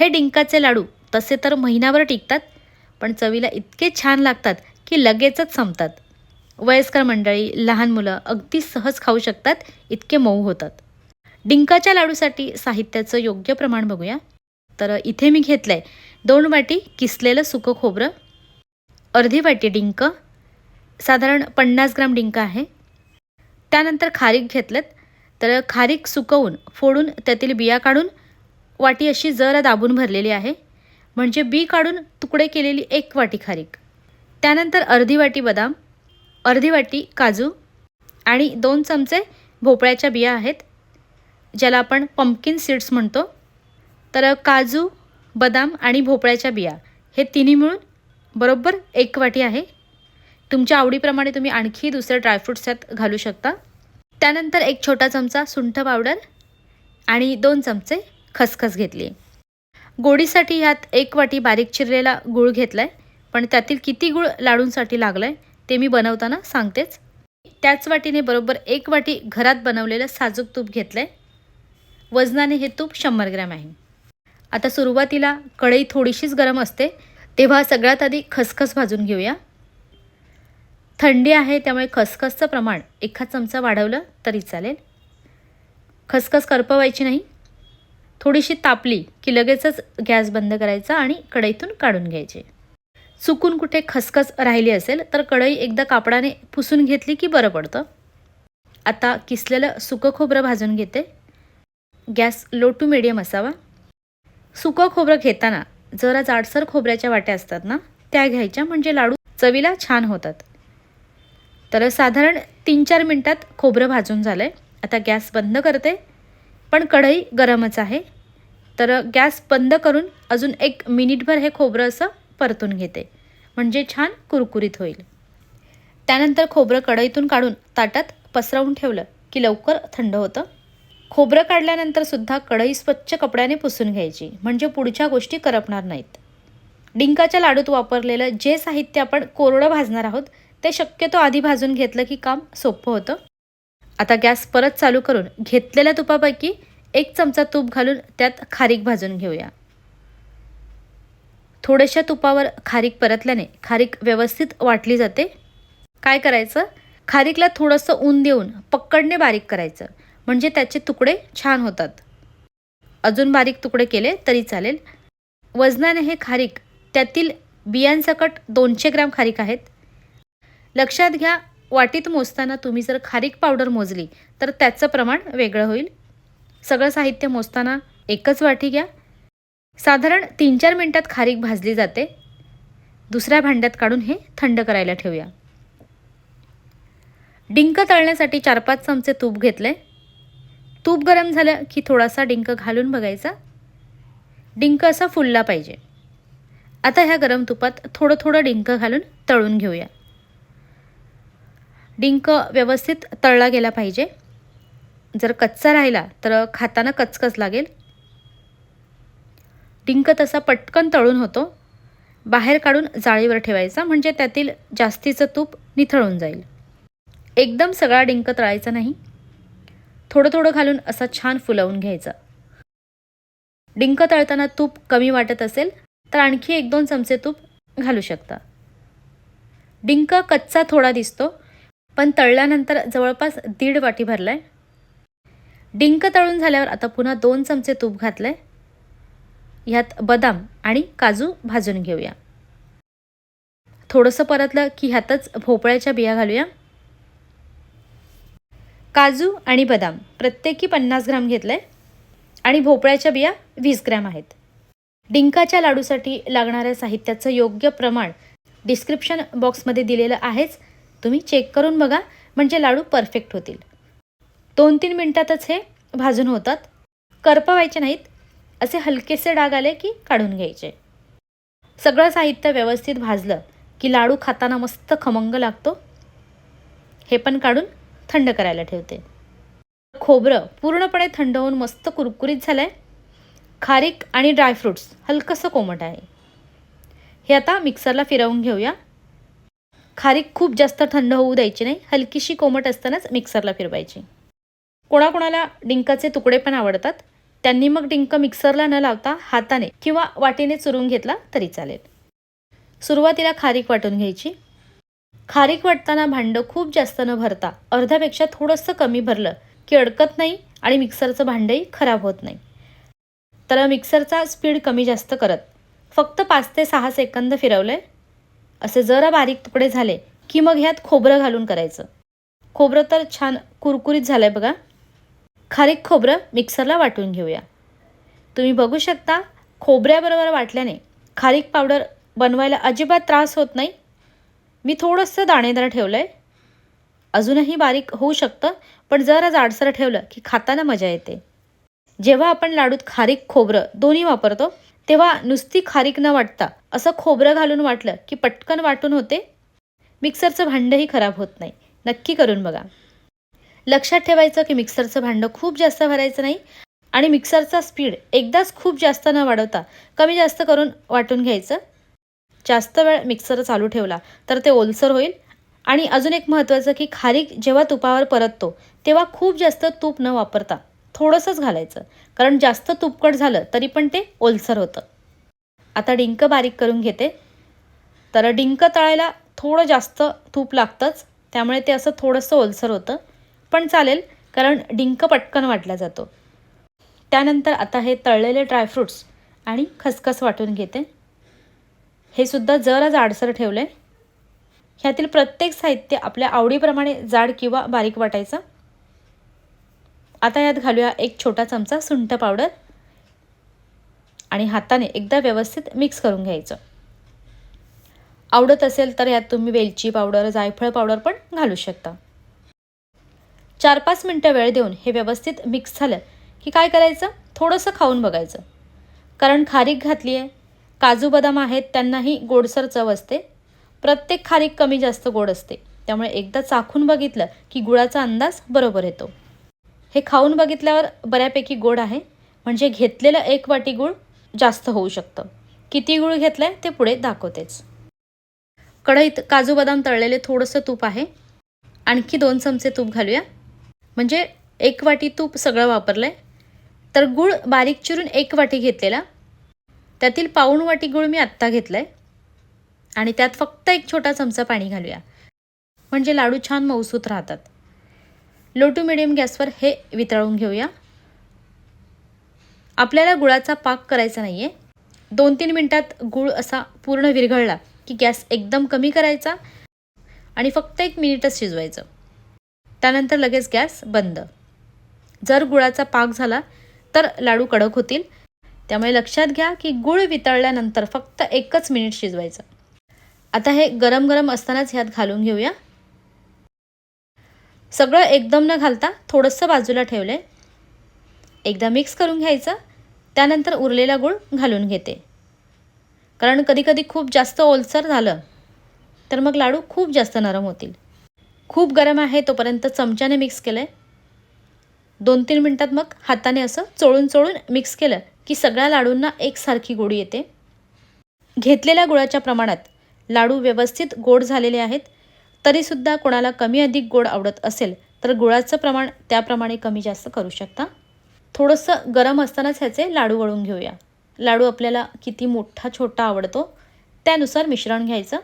हे डिंकाचे लाडू तसे तर महिनाभर टिकतात पण चवीला इतके छान लागतात की लगेचच संपतात. वयस्कर मंडळी लहान मुलं अगदी सहज खाऊ शकतात इतके मऊ होतात. डिंकाच्या लाडूसाठी साहित्याचं योग्य प्रमाण बघूया. तर इथे मी घेतलं आहे दोन वाटी किसलेलं सुकं खोबरं अर्धी वाटी डिंक साधारण पन्नास ग्राम डिंक आहे. त्यानंतर खारीक घेतलेत तर खारीक सुकवून फोडून त्यातील बिया काढून वाटी अशी जरा दाबून भरलेली आहे. म्हणजे बी काढून तुकडे केलेली एक वाटी खारीक. त्यानंतर अर्धी वाटी बदाम अर्धी वाटी काजू आणि दोन चमचे भोपळ्याच्या बिया आहेत ज्याला आपण पंपकिन सीड्स म्हणतो. तर काजू बदाम आणि भोपळ्याच्या बिया हे तिन्ही मिळून बरोबर एक वाटी आहे. तुमच्या आवडीप्रमाणे तुम्ही आणखी दुसरे ड्रायफ्रूट्स त्यात घालू शकता. त्यानंतर एक छोटा चमचा सुंठ पावडर आणि दोन चमचे खसखस घेतली. गोडीसाठी ह्यात एक वाटी बारीक चिरलेला गूळ घेतला आहे पण त्यातील किती गूळ लाडूंसाठी लागला आहे ते मी बनवताना सांगतेच. त्याच वाटीने बरोबर एक वाटी घरात बनवलेलं साजूक तूप घेतलं आहे वजनाने हे तूप शंभर ग्रॅम आहे. आता सुरुवातीला कढई थोडीशीच गरम असते तेव्हा सगळ्यात आधी खसखस भाजून घेऊया. थंडी आहे त्यामुळे खसखसचं प्रमाण एखाद चमचा वाढवलं तरी चालेल. खसखस करपवायची नाही थोडीशी तापली की लगेचच गॅस बंद करायचा आणि कढईतून काढून घ्यायचे. चुकून कुठे खसखस राहिली असेल तर कढई एकदा कापडाने पुसून घेतली की बरं पडतं. आता किसलेलं सुकं खोबरं भाजून घेते. गॅस लो टू मिडियम असावा. सुकं खोबरं घेताना जरा जाडसर खोबऱ्याच्या वाट्या असतात ना त्या घ्यायच्या म्हणजे लाडू चवीला छान होतात. तर साधारण तीन चार मिनटात खोबरं भाजून झालं आहे आता गॅस बंद करते. पण कढई गरमच आहे. तर गॅस बंद करून अजून एक मिनिटभर हे खोबरं असं परतून घेते. म्हणजे छान कुरकुरीत होईल. त्यानंतर खोबरं कढईतून काढून ताटात पसरवून ठेवलं की लवकर थंड होतं. खोबरं काढल्यानंतर सुद्धा कढई स्वच्छ कपड्याने पुसून घ्यायची. म्हणजे पुढच्या गोष्टी करपणार नाहीत. डिंकाच्या लाडूत वापरलेलं जे साहित्य आपण कोरडं भाजणार आहोत ते शक्यतो आधी भाजून घेतलं की काम सोपं होतं. आता गॅस परत चालू करून घेतलेल्या तुपापैकी एक चमचा तूप घालून त्यात खारीक भाजून घेऊया. थोड्याशा तुपावर खारीक परतल्याने खारीक व्यवस्थित वाटली जाते. काय करायचं? खारीकला थोडंसं ऊन देऊन पक्कडने बारीक करायचं. म्हणजे त्याचे तुकडे छान होतात. अजून बारीक तुकडे केले तरी चालेल. वजनाने हे खारीक त्यातील बियांसकट दोनशे ग्रॅम खारीक आहेत. लक्षात घ्या वाटीत मोजताना तुम्ही जर खारीक पावडर मोजली तर त्याचं प्रमाण वेगळं होईल. सगळं साहित्य मोजताना एकच वाटी घ्या. साधारण तीन चार मिनटात खारीक भाजली जाते. दुसऱ्या भांड्यात काढून हे थंड करायला ठेवूया. डिंक तळण्यासाठी चार पाच चमचे तूप घेतले. तूप गरम झालं की थोडासा डिंक घालून बघायचा. डिंक असा फुलला पाहिजे. आता ह्या गरम तुपात थोडं थोडं डिंक घालून तळून घेऊया. डिंक व्यवस्थित तळला गेला पाहिजे. जर कच्चा राहिला तर खाताना कचकच लागेल. डिंक तसा पटकन तळून होतो. बाहेर काढून जाळीवर ठेवायचा म्हणजे त्यातील जास्तीचं तूप निथळून जाईल. एकदम सगळा डिंक तळायचा नाही. थोडं थोडं घालून असा छान फुलवून घ्यायचा. डिंक तळताना तूप कमी वाटत असेल तर आणखी एक दोन चमचे तूप घालू शकता. डिंक कच्चा थोडा दिसतो पण तळल्यानंतर जवळपास दीड वाटी भरला आहे डिंक तळून झाल्यावर आता पुन्हा दोन चमचे तूप घातलं आहे ह्यात बदाम आणि काजू भाजून घेऊया. थोडंसं परतलं की ह्यातच भोपळ्याच्या बिया घालूया. काजू आणि बदाम प्रत्येकी पन्नास ग्राम घेतलं आहे आणि भोपळ्याच्या बिया वीस ग्रॅम आहेत. डिंकाच्या लाडूसाठी लागणाऱ्या साहित्याचं योग्य प्रमाण डिस्क्रिप्शन बॉक्समध्ये दिलेलं आहेच. तुम्ही चेक करून बघा म्हणजे लाडू परफेक्ट होतील. दोन तीन मिनटातच हे भाजून होतात. करपवायचे नाहीत असे हलकेसे डाग आले की काढून घ्यायचे. सगळं साहित्य व्यवस्थित भाजलं की लाडू खाताना मस्त खमंग लागतो. हे पण काढून थंड करायला ठेवते. खोबरं पूर्णपणे थंड होऊन मस्त कुरकुरीत झालं आहे खारीक आणि ड्रायफ्रूट्स हलकंसं कोमट आहे. हे आता मिक्सरला फिरवून घेऊया. खारीक खूप जास्त थंड होऊ द्यायची नाही हलकीशी कोमट असतानाच मिक्सरला फिरवायची. कोणाकोणाला डिंकाचे तुकडे पण आवडतात त्यांनी मग डिंक मिक्सरला न लावता हाताने किंवा वाटीने चुरून घेतला तरी चालेल. सुरुवातीला खारीक वाटून घ्यायची. खारीक वाटताना भांडं खूप जास्त न भरता अर्ध्यापेक्षा थोडंसं कमी भरलं की अडकत नाही आणि मिक्सरचं भांडंही खराब होत नाही. तर मिक्सरचा स्पीड कमी जास्त करत फक्त पाच ते सहा सेकंद फिरवले असे जरा बारीक तुकडे झाले की मग ह्यात खोबरं घालून करायचं. खोबरं तर छान कुरकुरीत झालं आहे बघा. खारीक खोबरं मिक्सरला वाटून घेऊया. तुम्ही बघू शकता खोबऱ्याबरोबर वाटल्याने खारीक पावडर बनवायला अजिबात त्रास होत नाही. मी थोडंसं दाणेदार ठेवलं आहे अजूनही बारीक होऊ शकतं पण जरा जाडसर ठेवलं की खाताना मजा येते. जेव्हा आपण लाडूत खारीक खोबरं दोन्ही वापरतो तेव्हा नुसती खारीक न वाटता असं खोबरं घालून वाटलं की पटकन वाटून होते. मिक्सरचं भांडंही खराब होत नाही. नक्की करून बघा. लक्षात ठेवायचं की मिक्सरचं भांडं खूप जास्त भरायचं नाही आणि मिक्सरचा स्पीड एकदाच खूप जास्त न वाढवता कमी जास्त करून वाटून घ्यायचं. जास्त वेळ मिक्सर चालू ठेवला तर ते ओलसर होईल. आणि अजून एक महत्त्वाचं की खारीक जेव्हा तुपावर परततो तेव्हा खूप जास्त तूप न वापरता थोडंसंच घालायचं. कारण जास्त तुपकट झालं तरी पण ते ओलसर होतं. आता डिंक बारीक करून घेते. तर डिंक तळायला थोडं जास्त तूप लागतंच त्यामुळे ते असं थोडंसं ओलसर होतं. पण चालेल कारण डिंक पटकन वाटला जातो. त्यानंतर आता हे तळलेले ड्रायफ्रूट्स आणि खसखस वाटून घेते. हे सुद्धा जरा जाडसर ठेवलं आहे ह्यातील प्रत्येक साहित्य आपल्या आवडीप्रमाणे जाड किंवा बारीक वाटायचं. आता यात घालूया एक छोटा चमचा सुंठ पावडर. आणि हाताने एकदा व्यवस्थित मिक्स करून घ्यायचं. आवडत असेल तर यात तुम्ही वेलची पावडर जायफळ पावडर पण घालू शकता. चार पाच मिनटं वेळ देऊन हे व्यवस्थित मिक्स झालं की काय करायचं? थोडंसं खाऊन बघायचं. कारण खारीक घातली आहे. काजू बदाम आहेत त्यांनाही गोडसर चव असते. प्रत्येक खारीक कमी जास्त गोड असते. त्यामुळे एकदा चाखून बघितलं की गुळाचा अंदाज बरोबर येतो. हे खाऊन बघितल्यावर बऱ्यापैकी गोड आहे. म्हणजे घेतलेलं एक वाटी गूळ जास्त होऊ शकतं. किती गूळ घेतलं आहे ते पुढे दाखवतेच. कढईत काजू बदाम तळलेले थोडंसं तूप आहे. आणखी दोन चमचे तूप घालूया. म्हणजे एक वाटी तूप सगळं वापरलं आहे तर गूळ बारीक चिरून एक वाटी घेतलेला. त्यातील पाऊण वाटी गूळ मी आत्ता घेतला आहे आणि त्यात फक्त एक छोटा चमचा पाणी घालूया. म्हणजे लाडू छान मऊसूत राहतात. लो टू मिडियम गॅसवर हे वितळून घेऊया. आपल्याला गुळाचा पाक करायचा नाही आहे दोन तीन मिनटात गूळ असा पूर्ण विरघळला की गॅस एकदम कमी करायचा आणि फक्त एक मिनिटच शिजवायचं. त्यानंतर लगेच गॅस बंद. जर गुळाचा पाक झाला तर लाडू कडक होतील. त्यामुळे लक्षात घ्या की गूळ वितळल्यानंतर फक्त एकच मिनिट शिजवायचं. आता हे गरम गरम असतानाच ह्यात घालून घेऊया. सगळं एकदम न घालता थोडंसं बाजूला ठेवलं. आहे एकदा मिक्स करून घ्यायचं त्यानंतर उरलेला गूळ घालून घेते. कारण कधीकधी खूप जास्त ओलसर झालं तर मग लाडू खूप जास्त नरम होतील. खूप गरम आहे तोपर्यंत चमच्याने मिक्स केलं आहे दोन तीन मिनटात मग हाताने असं चोळून चोळून मिक्स केलं की सगळ्या लाडूंना एकसारखी गोडी येते. घेतलेल्या गुळाच्या प्रमाणात लाडू व्यवस्थित गोड झालेले आहेत तरीसुद्धा कोणाला कमी अधिक गोड आवडत असेल तर गुळाचं प्रमाण त्याप्रमाणे कमी जास्त करू शकता. थोडंसं गरम असतानाच ह्याचे लाडू वळून घेऊया. लाडू आपल्याला किती मोठा छोटा आवडतो त्यानुसार मिश्रण घ्यायचं.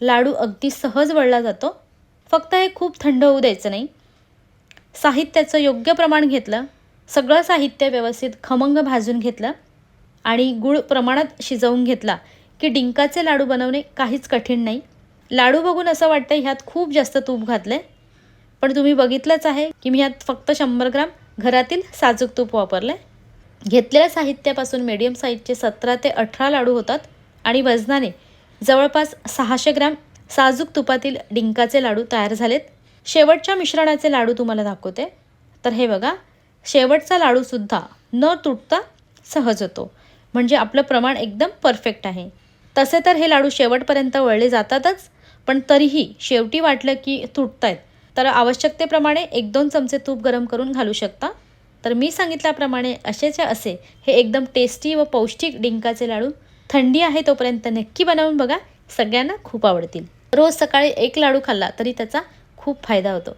लाडू अगदी सहज वळला जातो फक्त हे खूप थंड होऊ द्यायचं नाही. साहित्याचं योग्य प्रमाण घेतलं सगळं साहित्य व्यवस्थित खमंग भाजून घेतलं आणि गूळ प्रमाणात शिजवून घेतला की डिंकाचे लाडू बनवणे काहीच कठीण नाही. लाडू बघून असं वाटतं ह्यात खूप जास्त तूप घातलं पण तुम्ही बघितलंच आहे की मी ह्यात फक्त शंभर ग्राम घरातील साजूक तूप वापरलं आहे घेतलेल्या साहित्यापासून मीडियम साईजचे सतरा ते अठरा लाडू होतात आणि वजनाने जवळपास सहाशे ग्राम साजूक तुपातील डिंकाचे लाडू तयार झालेत. शेवटच्या मिश्रणाचे लाडू तुम्हाला दाखवते. तर हे बघा शेवटचा लाडूसुद्धा न तुटता सहज होतो. म्हणजे आपलं प्रमाण एकदम परफेक्ट आहे. तसे तर हे लाडू शेवटपर्यंत वळले जातातच. पण तरीही शेवटी वाटलं की तुटत आहेत तर आवश्यकतेप्रमाणे एक दोन चमचे तूप गरम करून घालू शकता. तर मी सांगितल्याप्रमाणे असेच्या असे. हे एकदम टेस्टी व पौष्टिक डिंकाचे लाडू. थंडी आहे तोपर्यंत नक्की बनवून बघा. सगळ्यांना खूप आवडतील. रोज सकाळी एक लाडू खाल्ला तरी त्याचा खूप फायदा होतो.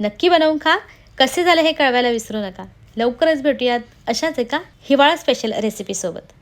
नक्की बनवून खा. कसे झाले हे कळवायला विसरू नका. लवकरच भेटूयात अशाच एका हिवाळा स्पेशल रेसिपीसोबत